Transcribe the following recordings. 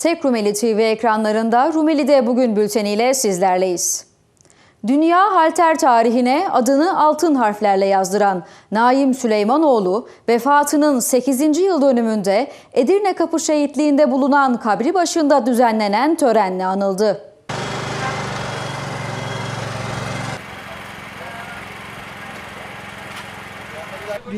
Tek Rumeli TV ekranlarında Rumeli'de bugün bülteniyle sizlerleyiz. Dünya halter tarihine adını altın harflerle yazdıran Naim Süleymanoğlu vefatının 8. yıl dönümünde Edirne Kapı Şehitliği'nde bulunan kabri başında düzenlenen törenle anıldı.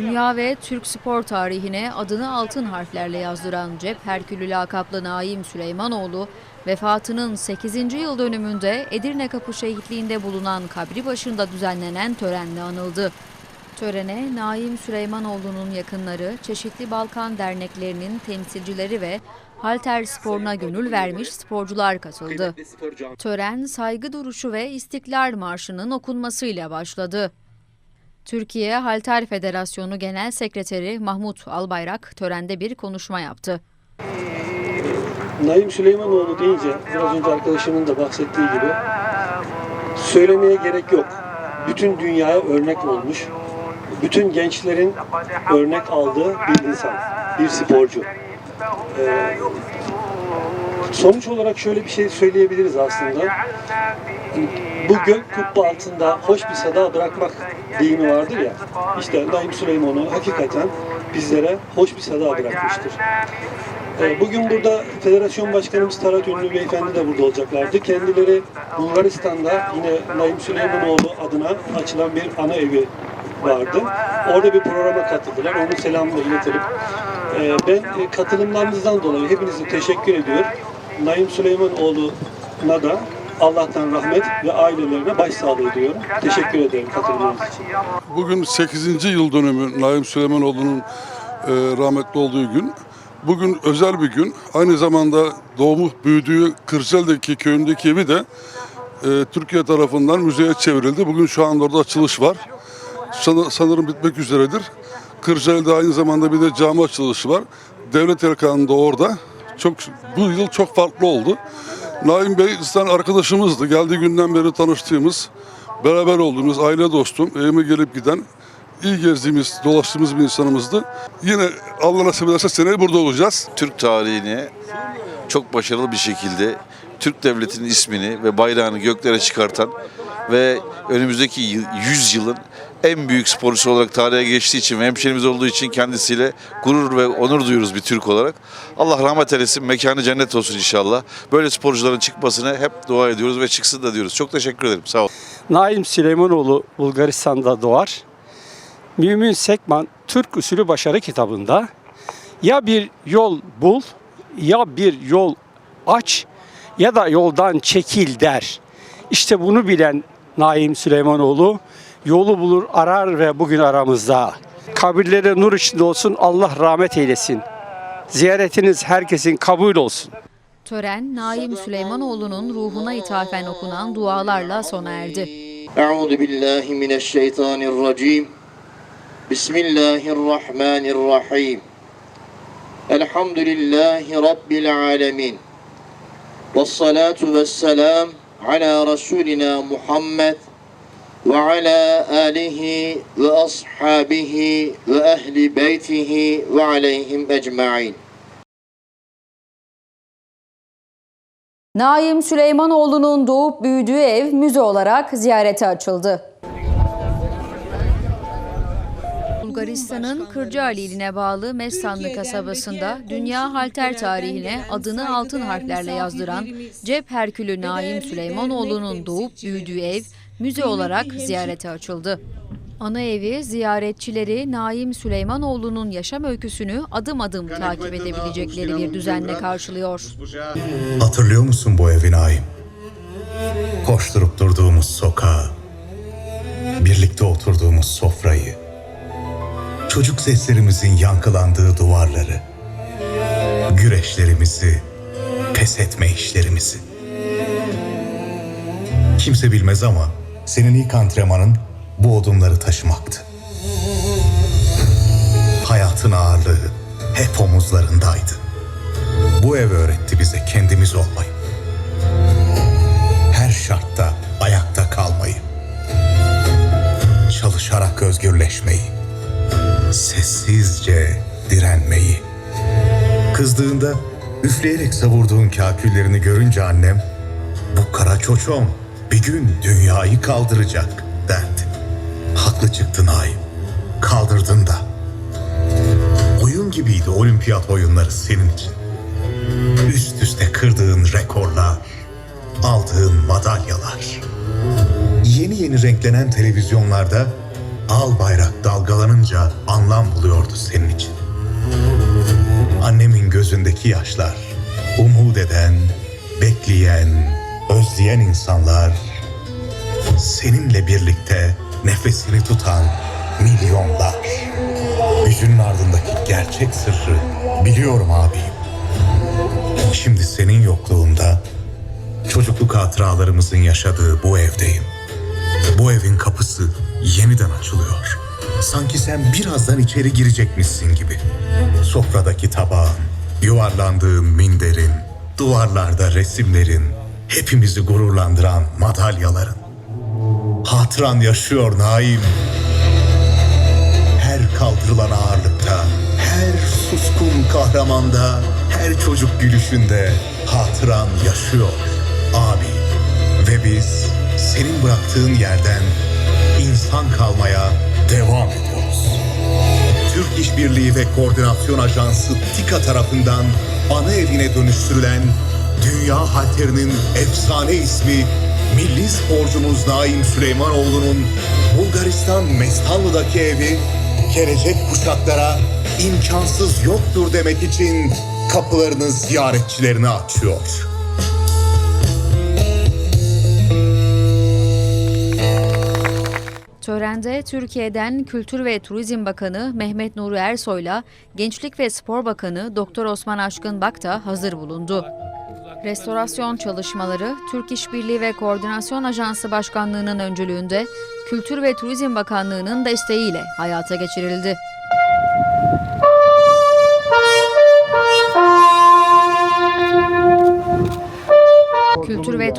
Dünya ve Türk spor tarihine adını altın harflerle yazdıran cep Herkülü lakaplı Naim Süleymanoğlu, vefatının 8. yıl dönümünde Edirne Kapı Şehitliği'nde bulunan kabri başında düzenlenen törenle anıldı. Törene Naim Süleymanoğlu'nun yakınları, çeşitli Balkan derneklerinin temsilcileri ve halter sporuna gönül vermiş sporcular katıldı. Tören saygı duruşu ve İstiklal Marşı'nın okunmasıyla başladı. Türkiye Halter Federasyonu Genel Sekreteri Mahmut Albayrak törende bir konuşma yaptı. Naim Süleymanoğlu deyince biraz önce arkadaşımın da bahsettiği gibi söylemeye gerek yok. Bütün dünyaya örnek olmuş, bütün gençlerin örnek aldığı bir insan, bir sporcu. Ee, sonuç olarak şöyle bir şey söyleyebiliriz aslında. Bu gök kubbe altında hoş bir sada bırakmak deyimi vardır ya. İşte Naim Süleymanoğlu hakikaten bizlere hoş bir sada bırakmıştır. Ee, Bugün burada Federasyon Başkanımız Tarat Ünlü Beyefendi de burada olacaklardı. Kendileri Bulgaristan'da yine Naim Süleymanoğlu adına açılan bir ana evi vardı. Orada bir programa katıldılar. Onun selamını iletelim. Ee, Ben e, katılımlarınızdan dolayı hepinize teşekkür ediyorum. Naim Süleymanoğlu'na da Allah'tan rahmet ve ailelerine başsağlığı diliyorum. Teşekkür ederim katılımınız için. Bugün 8. yıl dönümü Naim Süleymanoğlu'nun e, rahmetli olduğu gün. Bugün özel bir gün. Aynı zamanda doğmuş büyüdüğü Kırsel'deki köyündeki evi de e, Türkiye tarafından müzeye çevrildi. Bugün şu anda orada açılış var. San- sanırım bitmek üzeredir. Kırsel'de aynı zamanda bir de cami açılışı var. Devlet erkanı da orada. Çok bu yıl çok farklı oldu. Naim Bey zaten arkadaşımızdı. Geldiği günden beri tanıştığımız, beraber olduğumuz, aile dostum, evime gelip giden, iyi gezdiğimiz, dolaştığımız bir insanımızdı. Yine Allah nasip ederse seneye burada olacağız. Türk tarihini çok başarılı bir şekilde Türk devletinin ismini ve bayrağını göklere çıkartan ve önümüzdeki yıl- 100 yılın en büyük sporcusu olarak tarihe geçtiği için ve hemşerimiz olduğu için kendisiyle gurur ve onur duyuyoruz bir Türk olarak. Allah rahmet eylesin, mekanı cennet olsun inşallah. Böyle sporcuların çıkmasını hep dua ediyoruz ve çıksın da diyoruz. Çok teşekkür ederim. Sağ olun. Naim Süleymanoğlu Bulgaristan'da doğar. Mümin Sekman Türk Usulü Başarı kitabında ya bir yol bul ya bir yol aç ya da yoldan çekil der. İşte bunu bilen Naim Süleymanoğlu yolu bulur arar ve bugün aramızda. Kabirleri nur içinde olsun Allah rahmet eylesin. Ziyaretiniz herkesin kabul olsun. Tören Naim Süleymanoğlu'nun ruhuna ithafen okunan dualarla sona erdi. Euzu billahi mineşşeytanirracim. Bismillahirrahmanirrahim. Elhamdülillahi rabbil alamin. Vessalatu vesselam ala rasulina Muhammed وعلى آله وأصحابه وأهل بيته وعليهم أجمعين Naim Süleymanoğlu'nun doğup büyüdüğü ev müze olarak ziyarete açıldı. Bulgaristan'ın Kırcaali iline bağlı Mestanlı kasabasında dünya halter tarihine adını altın harflerle yazdıran Cep Herkülü Naim Süleymanoğlu'nun doğup büyüdüğü ev müze olarak ziyarete açıldı. Ana evi ziyaretçileri Naim Süleymanoğlu'nun yaşam öyküsünü adım adım takip edebilecekleri bir düzenle karşılıyor. Hatırlıyor musun bu evi Naim? Koşturup durduğumuz sokağı, birlikte oturduğumuz sofrayı, çocuk seslerimizin yankılandığı duvarları, güreşlerimizi, pes etme işlerimizi. Kimse bilmez ama senin ilk antrenmanın bu odunları taşımaktı. Hayatın ağırlığı hep omuzlarındaydı. Bu ev öğretti bize kendimiz olmayı. Her şartta ayakta kalmayı. Çalışarak özgürleşmeyi. Sessizce direnmeyi. Kızdığında Üfleyerek savurduğun kaküllerini görünce annem, bu kara çoçom bir gün dünyayı kaldıracak derdi. Haklı çıktın Naim. Kaldırdın da. Oyun gibiydi olimpiyat oyunları senin için. Üst üste kırdığın rekorlar, aldığın madalyalar. Yeni yeni renklenen televizyonlarda al bayrak dalgalanınca anlam buluyordu senin için. Annemin gözündeki yaşlar, umut eden, bekleyen, özleyen insanlar, seninle birlikte nefesini tutan milyonlar. Yüzünün ardındaki gerçek sırrı biliyorum abim. Şimdi senin yokluğunda çocukluk hatıralarımızın yaşadığı bu evdeyim. Bu evin kapısı yeniden açılıyor. Sanki sen birazdan içeri girecekmişsin gibi. Sofradaki tabağın, yuvarlandığın minderin, duvarlarda resimlerin, hepimizi gururlandıran madalyaların. Hatıran yaşıyor Naim. Her kaldırılan ağırlıkta, her suskun kahramanda, her çocuk gülüşünde hatıran yaşıyor abi. Ve biz senin bıraktığın yerden insan kalmaya devam ediyoruz. Türk İşbirliği ve Koordinasyon Ajansı TİKA tarafından ana evine dönüştürülen dünya halterinin efsane ismi milli sporcumuz Naim Süleymanoğlu'nun Bulgaristan Mestanlı'daki evi gelecek kuşaklara imkansız yoktur demek için kapılarını ziyaretçilerine açıyor. Törende Türkiye'den Kültür ve Turizm Bakanı Mehmet Nuri Ersoy'la Gençlik ve Spor Bakanı Doktor Osman Aşkın Bak da hazır bulundu. Restorasyon çalışmaları Türk İşbirliği ve Koordinasyon Ajansı Başkanlığı'nın öncülüğünde Kültür ve Turizm Bakanlığı'nın desteğiyle hayata geçirildi.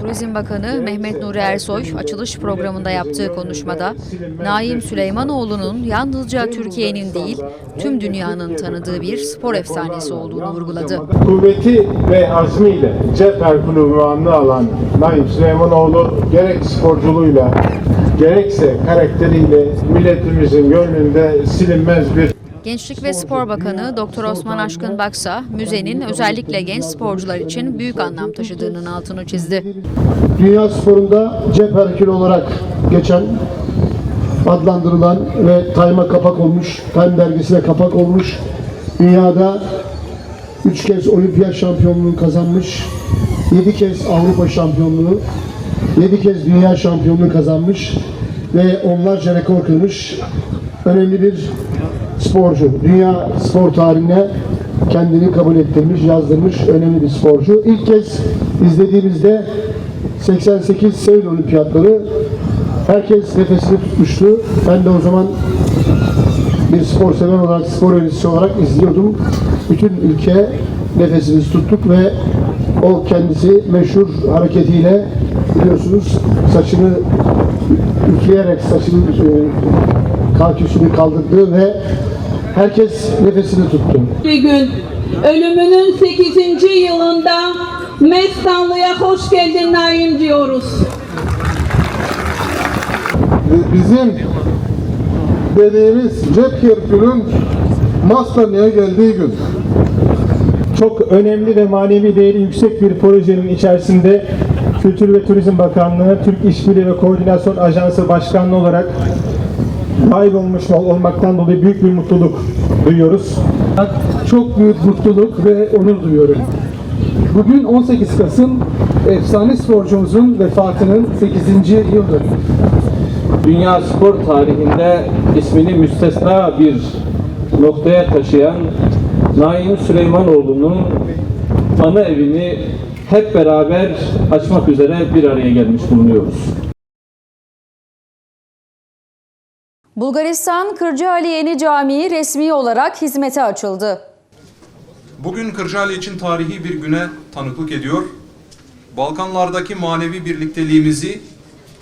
Turizm Bakanı Mehmet Nuri Ersoy açılış programında yaptığı konuşmada Naim Süleymanoğlu'nun yalnızca Türkiye'nin değil tüm dünyanın tanıdığı bir spor efsanesi olduğunu vurguladı. Kuvveti ve azmiyle cep Herkülü ünvanını alan Naim Süleymanoğlu gerek sporculuğuyla gerekse karakteriyle milletimizin gönlünde silinmez bir Gençlik ve Spor Bakanı Doktor Osman Aşkın Baksa, müzenin özellikle genç sporcular için büyük anlam taşıdığının altını çizdi. dünya sporunda cep Herkülü olarak geçen adlandırılan ve Time'a kapak olmuş, Time dergisine kapak olmuş, dünyada üç kez olimpiyat şampiyonluğunu kazanmış, yedi kez Avrupa şampiyonluğu, yedi kez dünya şampiyonluğu kazanmış ve onlarca rekor kırmış önemli bir sporcu. Dünya spor tarihine kendini kabul ettirmiş, yazdırmış önemli bir sporcu. İlk kez izlediğimizde 88 Seul Olimpiyatları herkes nefesini tutmuştu. Ben de o zaman bir spor sever olarak, spor yöneticisi olarak izliyordum. Bütün ülke nefesimizi tuttuk ve o kendisi meşhur hareketiyle biliyorsunuz saçını üfleyerek saçının e, kalküsünü kaldırdı ve herkes nefesini tuttu. bir gün ölümünün 8. yılında Mestanlı'ya hoş geldin Naim diyoruz. Bizim dediğimiz cep Herkül'ün Masterli'ye geldiği gün. çok önemli ve manevi değeri yüksek bir projenin içerisinde Kültür ve Turizm Bakanlığı, Türk İşbirliği ve Koordinasyon Ajansı Başkanlığı olarak dahil olmaktan dolayı büyük bir mutluluk duyuyoruz. Çok büyük mutluluk ve onur duyuyorum. Bugün 18 Kasım efsane sporcumuzun vefatının 8. yıl dönümü. dünya spor tarihinde ismini müstesna bir noktaya taşıyan Naim Süleymanoğlu'nun ana evini hep beraber açmak üzere bir araya gelmiş bulunuyoruz. Bulgaristan Kırcaali Yeni Camii resmi olarak hizmete açıldı. Bugün Kırcaali için tarihi bir güne tanıklık ediyor. Balkanlardaki manevi birlikteliğimizi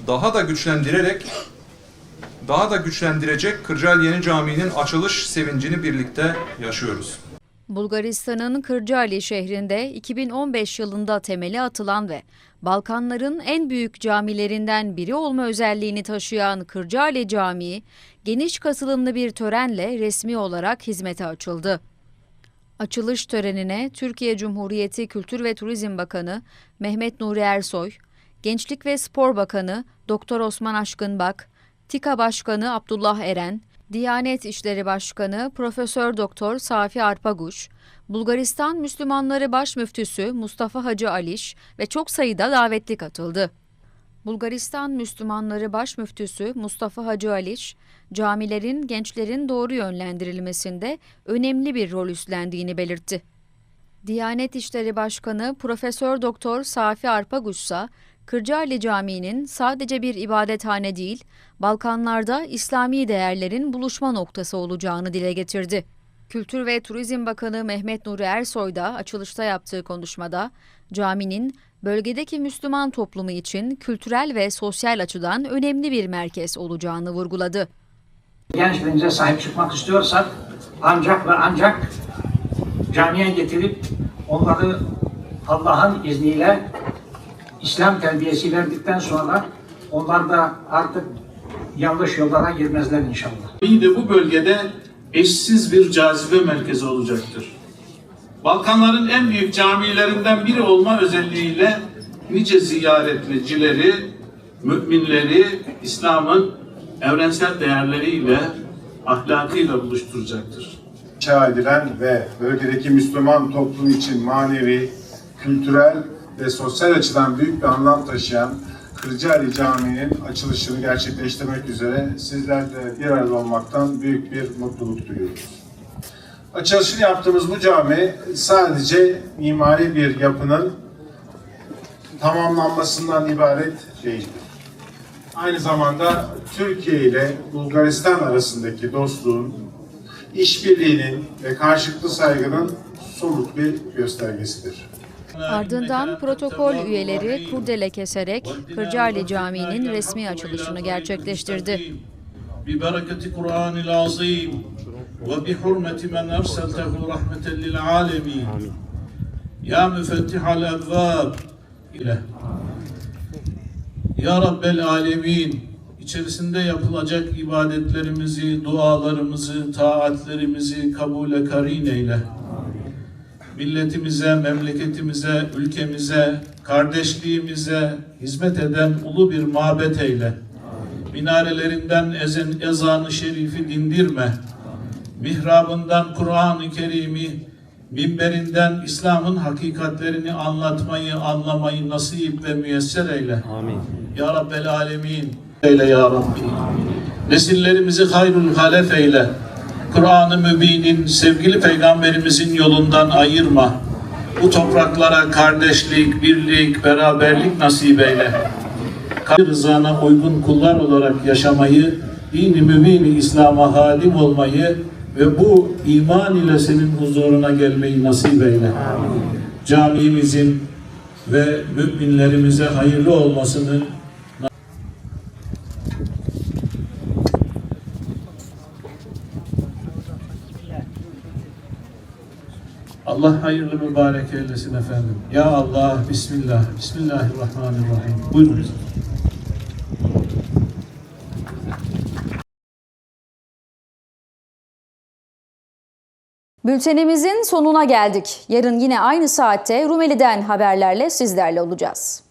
daha da güçlendirerek daha da güçlendirecek Kırcaali Yeni Camii'nin açılış sevincini birlikte yaşıyoruz. Bulgaristan'ın Kırcaali şehrinde 2015 yılında temeli atılan ve Balkanların en büyük camilerinden biri olma özelliğini taşıyan Kırcaali Camii, geniş katılımlı bir törenle resmi olarak hizmete açıldı. Açılış törenine Türkiye Cumhuriyeti Kültür ve Turizm Bakanı Mehmet Nuri Ersoy, Gençlik ve Spor Bakanı Doktor Osman Aşkınbak, TİKA Başkanı Abdullah Eren, Diyanet İşleri Başkanı Profesör Doktor Safi Arpaguş, Bulgaristan Müslümanları Baş Müftüsü Mustafa Hacı Aliş ve çok sayıda davetli katıldı. Bulgaristan Müslümanları Baş Müftüsü Mustafa Hacı Aliş, camilerin gençlerin doğru yönlendirilmesinde önemli bir rol üstlendiğini belirtti. Diyanet İşleri Başkanı Profesör Doktor Safi Arpaguş ise Kırcaali Camii'nin sadece bir ibadethane değil, Balkanlarda İslami değerlerin buluşma noktası olacağını dile getirdi. Kültür ve Turizm Bakanı Mehmet Nuri Ersoy da açılışta yaptığı konuşmada caminin bölgedeki Müslüman toplumu için kültürel ve sosyal açıdan önemli bir merkez olacağını vurguladı. gençlerimize sahip çıkmak istiyorsak ancak ve ancak camiye getirip onları Allah'ın izniyle İslam terbiyesi verdikten sonra onlar da artık yanlış yollara girmezler inşallah. İyi de bu bölgede eşsiz bir cazibe merkezi olacaktır. Balkanların en büyük camilerinden biri olma özelliğiyle nice ziyaretçileri, müminleri İslam'ın evrensel değerleriyle, ahlakıyla buluşturacaktır. inşa edilen ve bölgedeki Müslüman toplum için manevi, kültürel ve sosyal açıdan büyük bir anlam taşıyan Kırcaali Camii'nin açılışını gerçekleştirmek üzere sizlerle bir arada olmaktan büyük bir mutluluk duyuyoruz. Açılışını yaptığımız bu cami sadece mimari bir yapının tamamlanmasından ibaret değildir. Aynı zamanda Türkiye ile Bulgaristan arasındaki dostluğun, işbirliğinin ve karşılıklı saygının somut bir göstergesidir. Ardından protokol üyeleri kurdele keserek Kırcaali Camii'nin resmi açılışını gerçekleştirdi. ببركة قرآن العظيم وبحرمة من أرسلته رحمة للعالمين يا مفتح الأبواب إله Ya Rabbel Alemin içerisinde yapılacak ibadetlerimizi, dualarımızı, taatlerimizi kabule karin eyle. Milletimize, memleketimize, ülkemize, kardeşliğimize hizmet eden ulu bir mabet eyle. Minarelerinden ezen, ezanı şerifi dindirme. Mihrabından Kur'an-ı Kerim'i, minberinden İslam'ın hakikatlerini anlatmayı, anlamayı nasip ve müyesser eyle. Amin. Ya Rabbel Alemin. Eyle Ya Rabbi. Nesillerimizi hayrul halef eyle. Kur'an-ı Mübin'in sevgili peygamberimizin yolundan ayırma. Bu topraklara kardeşlik, birlik, beraberlik nasip eyle. Rızana uygun kullar olarak yaşamayı, dini mübini İslam'a hadim olmayı ve bu iman ile senin huzuruna gelmeyi nasip eyle. Camimizin ve müminlerimize hayırlı olmasını Allah hayırlı mübarek eylesin efendim. Ya Allah, Bismillah, Bismillahirrahmanirrahim. Buyurun. Bültenimizin sonuna geldik. Yarın yine aynı saatte Rumeli'den haberlerle sizlerle olacağız.